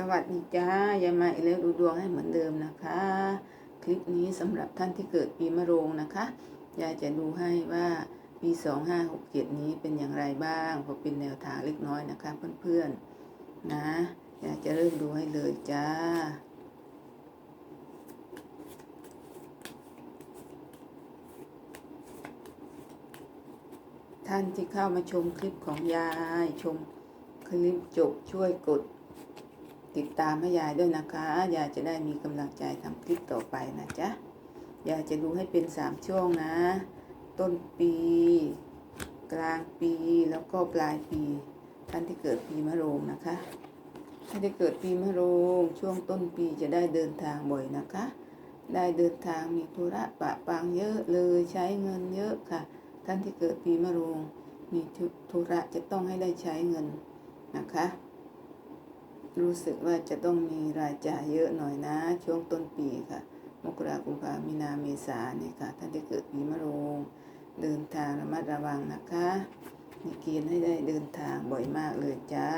สวัสดีจ้ายายมาอีกแล้วดูดวงให้เหมือนเดิมนะคะ คลิปนี้สำหรับท่านที่เกิดปีมะโรงนะคะยายจะดูให้ว่าปี2567นี้เป็นอย่างไรบ้างพอเป็นแนวทางเล็กน้อยนะคะเพื่อนๆนะยายจะเริ่มดูให้เลยจ้าท่านที่เข้ามาชมคลิปของยายชมคลิปจบช่วยกด ติดตามให้ยายด้วยนะคะ ยายจะได้มีกำลังใจทำคลิปต่อไปนะจ๊ะ ยายจะดูให้เป็นสามช่วงนะ ต้นปี กลางปีแล้วก็ปลายปี ท่านที่เกิดปีมะโรงนะคะท่านที่เกิดปีมะโรงช่วงต้นปีจะได้เดินทางบ่อยนะคะ ได้เดินทางมีธุระปะปังเยอะเลยใช้เงินเยอะค่ะ ท่านที่เกิดปีมะโรงมีธุระจะต้องให้ได้ใช้เงินนะคะ รู้สึกว่าจะต้องมีรายจ่ายเยอะหน่อยนะ ช่วงต้นปีค่ะ มกราคมกุมภามีนาเมษาเนี่ยค่ะ ท่านที่เกิดปีมะโรงเดินทางระมัดระวังนะคะ มีเกณฑ์ให้ได้เดินทางบ่อยมากเลยจ้า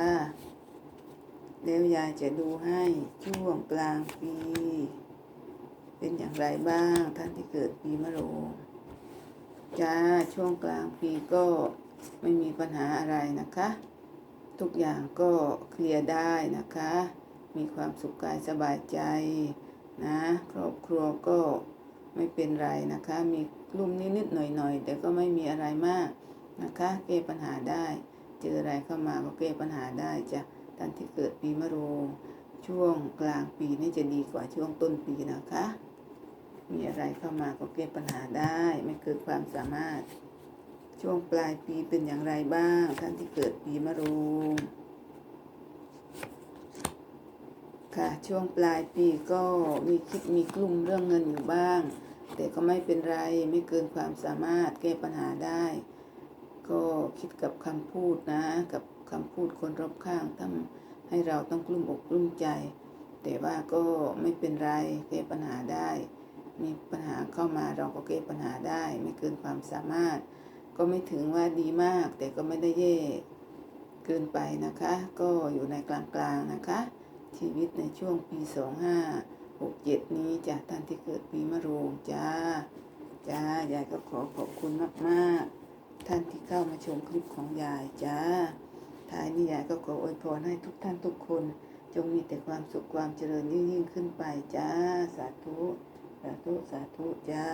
แล้วยายจะดูให้ช่วงกลางปี เป็นอย่างไรบ้างท่านที่เกิดปีมะโรงจ้าช่วงกลางปีก็ไม่มีปัญหาอะไรนะคะ ทุกอย่างก็เคลียร์ได้นะคะ มีความสุขกายสบายใจนะ ครอบครัวก็ไม่เป็นไรนะคะ มีกลุ่มนิดๆหน่อยๆ แต่ก็ไม่มีอะไรมากนะคะ แก้ปัญหาได้ เจออะไรเข้ามาก็แก้ปัญหาได้จ้ะท่านที่เกิดปีมะโรงช่วงกลางปีนี่จะดีกว่าช่วงต้นปีนะคะ มีอะไรเข้ามาก็แก้ปัญหาได้ ไม่เกิดความสามารถ ช่วงปลายปีเป็นอย่างไรบ้าง ท่านที่เกิดปีมะโรงค่ะช่วงปลายปีก็มีคิดมีกลุ่มเรื่องเงินอยู่บ้าง แต่ก็ไม่เป็นไรไม่เกินความสามารถแก้ปัญหาได้ ก็คิดกับคำพูดนะ กับคำพูดคนรอบข้างทำให้เราต้องกลุ้มอกกลุ้มใจ แต่ว่าก็ไม่เป็นไรแก้ปัญหาได้ มีปัญหาเข้ามาเราก็แก้ปัญหาได้ ไม่เกินความสามารถ ก็ไม่ถึงว่าดีมาก แต่ก็ไม่ได้แย่เกินไปนะคะ ก็อยู่ในกลางๆนะคะ ชีวิตในช่วงปี 2567 นี้จากท่านที่เกิดปีมะโรงจ้าจ้ายายก็ขอขอบคุณมากๆ ท่านที่เข้ามาชมคลิปของยายจ้าท้ายนี้ยายก็ขออวยพรให้ทุกท่านทุกคน จงมีแต่ความสุขความเจริญยิ่งยิ่งขึ้นไปจ้า สาธุ สาธุ สาธุจ้า